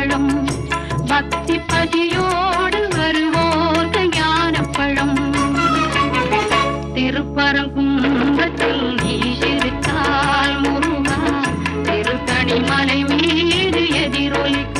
ஞானப்பழம் பக்தி பதியோடு வருவோர்க்கு ஞானப்பழம் திருப்பரங்குன்றத்தில் நீசிருத்தால் முருகா. திருத்தணி மலை மீது எதிரொலிக்கும்